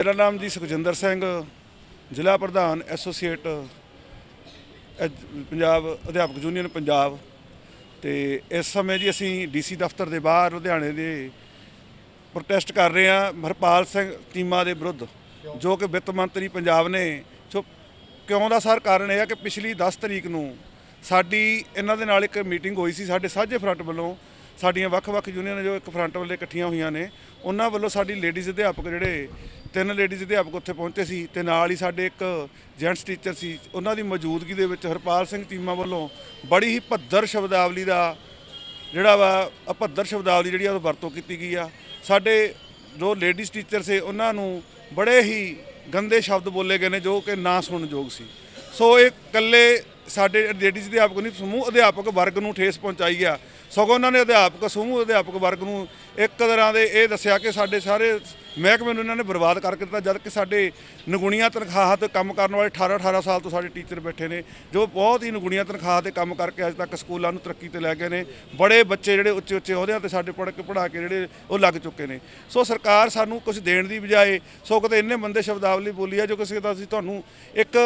ਮੇਰਾ ਨਾਮ ਜੀ ਸੁਖਜਿੰਦਰ ਸਿੰਘ, ਜ਼ਿਲ੍ਹਾ ਪ੍ਰਧਾਨ ਐਸੋਸੀਏਟ, ਐਜ- ਪੰਜਾਬ ਅਧਿਆਪਕ ਯੂਨੀਅਨ ਪੰਜਾਬ। ਤੇ ਇਸ ਸਮੇਂ ਜੀ ਅਸੀਂ ਡੀਸੀ ਦਫ਼ਤਰ ਦੇ ਬਾਹਰ ਲੁਧਿਆਣੇ ਦੇ ਪ੍ਰੋਟੈਸਟ ਕਰ ਰਹੇ ਹਾਂ, ਹਰਪਾਲ ਸਿੰਘ ਚੀਮਾ ਦੇ ਵਿਰੁੱਧ, ਜੋ ਕਿ ਵਿੱਤ ਮੰਤਰੀ ਪੰਜਾਬ ਨੇ। ਜੋ ਕਿਉਂ ਦਾ ਸਰ ਕਾਰਨ ਇਹ ਹੈ ਕਿ ਪਿਛਲੀ 10 ਤਰੀਕ ਨੂੰ ਸਾਡੀ, ਇਹਨਾਂ ਦੇ ਨਾਲ ਇੱਕ ਮੀਟਿੰਗ ਹੋਈ ਸੀ ਸਾਡੇ ਸਾਂਝੇ ਫਰੰਟ ਵੱਲੋਂ ਸਾਡੀਆਂ ਵੱਖ-ਵੱਖ ਯੂਨੀਅਨ ਜੋ ਇੱਕ ਫਰੰਟ ਵੱਲੇ ਇਕੱਠੀਆਂ ਹੋਈਆਂ ਨੇ, ਉਹਨਾਂ ਵੱਲੋਂ ਸਾਡੀ ਲੇਡੀਜ਼ ਅਧਿਆਪਕ ਜਿਹੜੇ ਤਿੰਨ ਲੇਡੀਜ਼ ਅਧਿਆਪਕ ਉੱਥੇ ਪਹੁੰਚੇ ਸੀ ਤੇ ਨਾਲ ਹੀ ਸਾਡੇ ਇੱਕ ਜੈਂਟਸ ਟੀਚਰ ਸੀ, ਉਹਨਾਂ ਦੀ ਮੌਜੂਦਗੀ ਦੇ ਵਿੱਚ ਹਰਪਾਲ ਸਿੰਘ ਚੀਮਾ ਵੱਲੋਂ ਬੜੀ ਹੀ ਭੱਦਰ ਸ਼ਬਦਾਵਲੀ ਦਾ ਜਿਹੜਾ ਵਾ, ਅਭੱਦਰ ਸ਼ਬਦਾਵਲੀ ਜਿਹੜੀ ਆ ਉਹ ਵਰਤੋਂ ਕੀਤੀ ਗਈ ਆ। ਸਾਡੇ ਜੋ ਲੇਡੀਜ਼ ਟੀਚਰ ਸੀ, ਉਹਨਾਂ ਨੂੰ ਬੜੇ ਹੀ ਗੰਦੇ ਸ਼ਬਦ ਬੋਲੇ ਗਏ ਨੇ ਜੋ ਕਿ ਨਾ ਸੁਣਨਯੋਗ ਸੀ। ਸੋ ਇਹ ਇਕੱਲੇ ਸਾਡੇ ਲੇਡੀਜ਼ ਅਧਿਆਪਕ ਨਹੀਂ, ਸਮੂਹ ਅਧਿਆਪਕ ਵਰਗ ਨੂੰ ਠੇਸ ਪਹੁੰਚਾਈ ਆ। ਸਗੋਂ ਉਹਨਾਂ ਨੇ ਅਧਿਆਪਕ, ਸਮੂਹ ਅਧਿਆਪਕ ਵਰਗ ਨੂੰ ਇੱਕ ਤਰ੍ਹਾਂ ਦੇ ਇਹ ਦੱਸਿਆ ਕਿ ਸਾਡੇ ਸਾਰੇ ਮਹਿਕਮੇ ਨੂੰ ਇਹਨਾਂ ਨੇ ਬਰਬਾਦ ਕਰਕੇ ਦਿੱਤਾ ਜਦ ਕਿ ਸਾਡੇ ਨਗੁਣੀਆਂ ਤਨਖਾਹਾਂ ਤੇ ਕੰਮ ਕਰਨ ਵਾਲੇ 18 18 ਸਾਲ ਤੋਂ ਸਾਡੇ ਟੀਚਰ ਬੈਠੇ ਨੇ, ਜੋ ਬਹੁਤ ਹੀ ਨਗੁਣੀਆਂ ਤਨਖਾਹ ਤੇ ਕੰਮ ਕਰਕੇ ਅੱਜ ਤੱਕ ਸਕੂਲਾਂ ਨੂੰ ਤਰੱਕੀ ਤੇ ਲੈ ਗਏ ਨੇ। ਬੜੇ ਬੱਚੇ ਜਿਹੜੇ ਉੱਚੇ ਉੱਚੇ ਅਹੁਦਿਆਂ ਤੇ ਸਾਡੇ ਪੜ੍ਹ ਕੇ ਪੜ੍ਹਾ ਕੇ ਜਿਹੜੇ ਉਹ ਲੱਗ ਚੁੱਕੇ ਨੇ। ਸੋ ਸਰਕਾਰ ਸਾਨੂੰ ਕੁਝ ਦੇਣ ਦੀ ਬਜਾਏ, ਸੋ ਕਿਤੇ ਇੰਨੇ ਬੰਦੇ ਸ਼ਬਦਾਵਲੀ ਬੋਲੀ ਆ, ਜੋ ਕਿਸੇ ਦਾ ਅਸੀਂ ਤੁਹਾਨੂੰ ਇੱਕ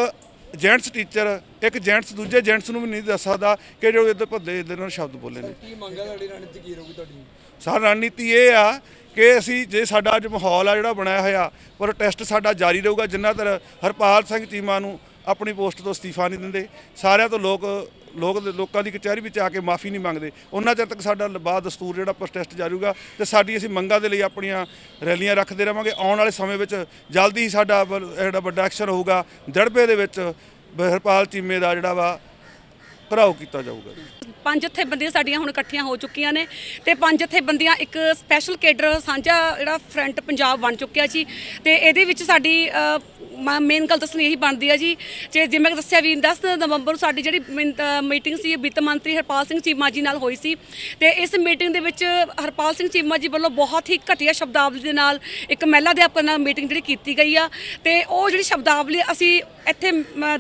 ਜੈਂਟਸ ਟੀਚਰ ਇੱਕ ਜੈਂਟਸ ਦੂਜੇ ਜੈਂਟਸ ਨੂੰ ਵੀ ਨਹੀਂ ਦੱਸ ਸਕਦਾ ਕਿ ਜੋ ਇਹਦੇ ਭੱਦੇ ਇਹਦੇ ਨਾਲ ਸ਼ਬਦ ਬੋਲੇ ਨੇ। ਕੀ ਮੰਗ ਹੈ ਤੁਹਾਡੀ ਰਣਨੀਤੀ ਕੀ ਰਹੂਗੀ ਤੁਹਾਡੀ? ਸਾਡੀ ਰਣਨੀਤੀ ਇਹ ਆ ਕਿ ਅਸੀਂ ਜੇ ਸਾਡਾ ਅੱਜ ਮਾਹੌਲ ਆ ਜਿਹੜਾ ਬਣਾਇਆ ਹੋਇਆ ਪ੍ਰੋਟੈਸਟ ਸਾਡਾ ਜਾਰੀ ਰਹੂਗਾ ਜਿੰਨਾ ਤਰ ਹਰਪਾਲ ਸਿੰਘ ਚੀਮਾ ਨੂੰ ਆਪਣੀ ਪੋਸਟ ਤੋਂ ਅਸਤੀਫਾ ਨਹੀਂ ਦਿੰਦੇ। ਸਾਰਿਆਂ ਤੋਂ ਲੋਕ ਲੋਕ ਲੋਕਾਂ ਦੀ ਕਚਹਿਰੀ ਵਿੱਚ ਆ ਕੇ ਮਾਫੀ ਨਹੀਂ ਮੰਗਦੇ। ਉਹਨਾਂ ਚਿਰ ਤੱਕ ਸਾਡਾ ਬਾਦ ਦਸਤੂਰ ਜਿਹੜਾ ਪ੍ਰੋਟੈਸਟ ਜਾਰੀ ਰਹੂਗਾ ਤੇ ਸਾਡੀ ਅਸੀਂ ਮੰਗਾਂ ਦੇ ਲਈ ਆਪਣੀਆਂ ਰੈਲੀਆਂ ਰੱਖਦੇ ਰਵਾਂਗੇ। ਆਉਣ ਵਾਲੇ ਸਮੇਂ ਵਿੱਚ ਜਲਦੀ ਹੀ ਸਾਡਾ ਵ- ਜਿਹੜਾ ਵੱਡਾ ਐਕਸ਼ਨ ਹੋਊਗਾ, ਦੜਬੇ ਦੇ ਵਿੱਚ ਹਰਪਾਲ ਚੀਮੇ ਦਾ ਜਿਹੜਾ ਵਾ ਘਰਾਓ ਕੀਤਾ ਜਾਊਗਾ। ਪੰਜ ਜਥੇਬੰਦੀਆਂ ਸਾਡੀਆਂ ਹੁਣ ਇਕੱਠੀਆਂ ਹੋ ਚੁੱਕੀਆਂ ਨੇ ਤੇ ਪੰਜ ਜਥੇਬੰਦੀਆਂ ਇੱਕ ਸਪੈਸ਼ਲ ਕੇਡਰ ਸਾਂਝਾ ਜਿਹੜਾ ਫਰੰਟ ਪੰਜਾਬ ਬਣ ਚੁੱਕਿਆ ਜੀ ਤੇ ਇਹਦੇ ਵਿੱਚ ਸਾਡੀ ਮੇਨ ਗੱਲ ਦੱਸਣੀ ਇਹੀ ਬਣਦੀ ਆ ਜੀ ਜੇ ਜਿਵੇਂ ਕਿ ਦੱਸਿਆ ਵੀ 10 ਨਵੰਬਰ ਨੂੰ ਸਾਡੀ ਜਿਹੜੀ ਮੀਟਿੰਗ ਸੀ, ਵਿੱਤ ਮੰਤਰੀ ਹਰਪਾਲ ਸਿੰਘ ਚੀਮਾ ਜੀ ਨਾਲ ਹੋਈ ਸੀ ਤੇ ਇਸ ਮੀਟਿੰਗ ਦੇ ਵਿੱਚ ਹਰਪਾਲ ਸਿੰਘ ਚੀਮਾ ਜੀ ਵੱਲੋਂ ਬਹੁਤ ਹੀ ਘਟੀਆ ਸ਼ਬਦਾਵਲੀ ਦੇ ਨਾਲ ਇੱਕ ਮਹਿਲਾ ਅਧਿਆਪਕ ਨਾਲ ਮੀਟਿੰਗ ਜਿਹੜੀ ਕੀਤੀ ਗਈ ਆ ਤੇ ਉਹ ਜਿਹੜੀ ਸ਼ਬਦਾਵਲੀ ਅਸੀਂ ਇੱਥੇ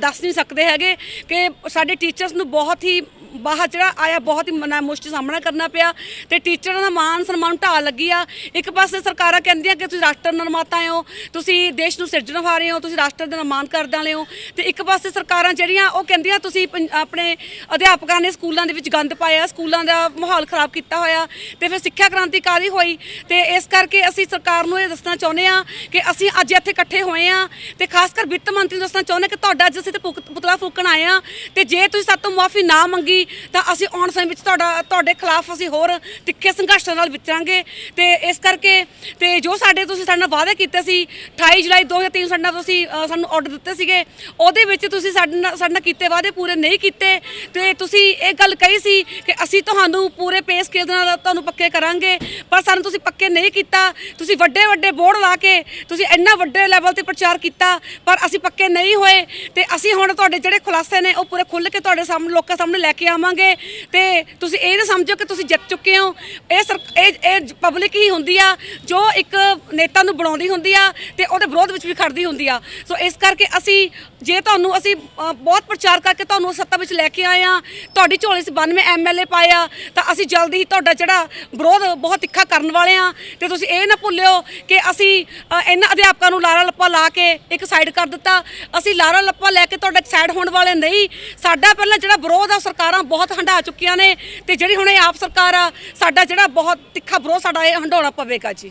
ਦੱਸ ਨਹੀਂ ਸਕਦੇ ਹੈਗੇ ਕਿ ਸਾਡੇ ਟੀਚਰਸ ਨੂੰ ਬਹੁਤ ਹੀ ਬਾਹਰ ਜਿਹੜਾ ਆਇਆ ਬਹੁਤ ਹੀ ਮਨਾ ਮੁਸ਼ਕਿਲ ਸਾਹਮਣਾ ਕਰਨਾ ਪਿਆ ਤੇ ਟੀਚਰਾਂ ਦਾ ਮਾਨ ਸਨਮਾਨ ਢਾਹ ਲੱਗੀ ਆ। ਇੱਕ ਪਾਸੇ ਸਰਕਾਰਾਂ ਕਹਿੰਦੀਆਂ ਕਿ ਤੁਸੀਂ ਰਾਸ਼ਟਰ ਨਿਰਮਾਤਾ ਹੋ, ਤੁਸੀਂ ਦੇਸ਼ ਨੂੰ ਸਿਰਜਣਹਾਰੇ ਹੋ, ਤੁਸੀਂ ਰਾਸ਼ਟਰ ਦਾ ਨਿਰਮਾਣ ਕਰਨ ਵਾਲੇ ਹੋ। ਤੇ ਇੱਕ ਪਾਸੇ ਸਰਕਾਰਾਂ ਜਿਹੜੀਆਂ ਉਹ ਕਹਿੰਦੀਆਂ ਤੁਸੀਂ ਪੰ- ਆਪਣੇ ਅਧਿਆਪਕਾਂ ਨੇ ਸਕੂਲਾਂ ਦੇ ਵਿੱਚ ਗੰਦ ਪਾਇਆ, ਸਕੂਲਾਂ ਦਾ ਮਾਹੌਲ ਖਰਾਬ ਕੀਤਾ ਹੋਇਆ ਤੇ ਫਿਰ ਸਿੱਖਿਆ ਕ੍ਰਾਂਤੀਕਾਰੀ ਹੋਈ? ਤੇ ਇਸ ਕਰਕੇ ਅਸੀਂ ਸਰਕਾਰ ਨੂੰ ਇਹ ਦੱਸਣਾ ਚਾਹੁੰਦੇ ਆ ਕਿ ਅਸੀਂ ਅੱਜ ਇੱਥੇ ਇਕੱਠੇ ਹੋਏ ਆ ਤੇ ਖਾਸ ਕਰ ਵਿੱਤ ਮੰਤਰੀ ਨੂੰ ਦੱਸਣਾ ਚਾਹੁੰਦੇ ਕਿ ਤੁਹਾਡਾ ਅੱਜ ਅਸੀਂ ਤੇ ਪੁਕ- ਪੁਤਲਾ ਫੂਕਣ ਆਏ ਆ ਤੇ ਜੇ ਤੁਸੀਂ ਸਾਤੋਂ ਮਾਫੀ ਨਾ ਮੰਗੀ ਤਾਂ ਅਸੀਂ ਆਉਣ ਸਮੇਂ ਵਿੱਚ ਤੁਹਾਡਾ, ਤੁਹਾਡੇ ਖਿਲਾਫ ਅਸੀਂ ਹੋਰ ਤਿੱਖੇ ਸੰਘਰਸ਼ਾਂ ਨਾਲ ਵਿਚਰਾਂਗੇ। ਤੇ ਇਸ ਕਰਕੇ, ਤੇ ਜੋ ਸਾਡੇ ਤੁਸੀਂ ਸਾਡੇ ਨਾਲ ਵਾਅਦੇ ਕੀਤੇ ਸੀ 28 ਜੁਲਾਈ 2003 ਸਾਡੇ ਨਾਲ ਤੁਸੀਂ ਸਾਨੂੰ ਆਰਡਰ ਦਿੱਤੇ ਸੀਗੇ, ਉਹਦੇ ਵਿੱਚ ਤੁਸੀਂ ਸਾਡੇ ਨਾਲ ਸਾਡੇ ਨਾਲ ਕੀਤੇ ਵਾਅਦੇ ਪੂਰੇ ਨਹੀਂ ਕੀਤੇ। ਤੇ ਤੁਸੀਂ ਇਹ ਗੱਲ ਕਹੀ ਸੀ ਕਿ ਅਸੀਂ ਤੁਹਾਨੂੰ ਪੂਰੇ ਪੇਸ ਸਕੇਲ ਦੇ ਨਾਲ ਤੁਹਾਨੂੰ ਪੱਕੇ ਕਰਾਂਗੇ, ਪਰ ਸਾਨੂੰ ਤੁਸੀਂ ਪੱਕੇ ਨਹੀਂ ਕੀਤਾ। ਤੁਸੀਂ ਵੱਡੇ ਵੱਡੇ ਬੋਰਡ ਲਾ ਕੇ ਤੁਸੀਂ ਇੰਨਾ ਵੱਡੇ ਲੈਵਲ ਤੇ ਪ੍ਰਚਾਰ ਕੀਤਾ, ਪਰ ਅਸੀਂ ਪੱਕੇ ਨਹੀਂ ਹੋਏ। ਤੇ ਅਸੀਂ ਹੁਣ ਤੁਹਾਡੇ ਜਿਹੜੇ ਖੁਲਾਸੇ ਨੇ, ਉਹ ਪੂਰੇ ਖੁੱਲ੍ਹ ਕੇ ਤੁਹਾਡੇ ਸਾਹਮਣੇ, ਲੋਕਾਂ ਸਾਹਮਣੇ ਲੈ ਕੇ ਆਵਾਂਗੇ ਤੇ ਤੁਸੀਂ ਇਹ ਨਾ ਸਮਝੋ ਕਿ ਤੁਸੀਂ ਜਿੱਤ ਚੁੱਕੇ ਹੋ। ਇਹ ਸਰ ਇਹ ਇਹ ਪਬਲਿਕ ਹੀ ਹੁੰਦੀ ਆ ਜੋ ਇੱਕ ਨੇਤਾ ਨੂੰ ਬਣਾਉਂਦੀ ਹੁੰਦੀ ਆ ਤੇ ਉਹਦੇ ਵਿਰੋਧ ਵਿੱਚ ਵੀ ਖੜਦੀ ਹੁੰਦੀ ਆ। ਸੋ ਇਸ ਕਰਕੇ ਅਸੀਂ ਜੇ ਤੁਹਾਨੂੰ ਅਸੀਂ ਅ, ਬਹੁਤ ਪ੍ਰਚਾਰ ਕਰਕੇ ਤੁਹਾਨੂੰ ਸੱਤਾ ਵਿੱਚ ਲੈ ਕੇ ਆਏ ਆ ਤੁਹਾਡੀ ਝੋਲੀ 'ਚ 92 ਐਮਐਲਏ ਪਾਏ ਆ ਤਾਂ ਅਸੀਂ ਜਲਦੀ ਹੀ ਤੁਹਾਡਾ ਜਿਹੜਾ ਵਿਰੋਧ ਬਹੁਤ ਤਿੱਖਾ ਕਰਨ ਵਾਲੇ ਆ। ਤੇ ਤੁਸੀਂ ਇਹ ਨਾ ਭੁੱਲਿਓ ਕਿ ਅਸੀਂ ਅ, ਇਹਨਾਂ ਅਧਿਆਪਕਾਂ ਨੂੰ ਲਾਰਾ ਲੱਪਾ ਲਾ ਕੇ ਇੱਕ ਸਾਈਡ ਕਰ ਦਿੱਤਾ। ਅਸੀਂ ਲਾਰਾ ਲੱਪਾ ਲੈ ਕੇ ਤੁਹਾਡਾ ਸਾਈਡ ਹੋਣ ਵਾਲੇ ਨਹੀਂ। ਸਾਡਾ ਪਹਿਲਾਂ ਜਿਹੜਾ ਵਿਰੋਧ ਆ ਸਰਕਾਰਾਂ ਬਹੁਤ ਹੰਢਾ ਚੁੱਕੀਆਂ ਨੇ ਤੇ ਜਿਹੜੀ ਹੁਣ ਇਹ ਆਪ ਸਰਕਾਰ ਆ, ਸਾਡਾ ਜਿਹੜਾ ਬਹੁਤ ਤਿੱਖਾ ਵਿਰੋਧ ਸਾਡਾ ਇਹ ਹੰਡਾਉਣਾ ਪਵੇਗਾ ਜੀ।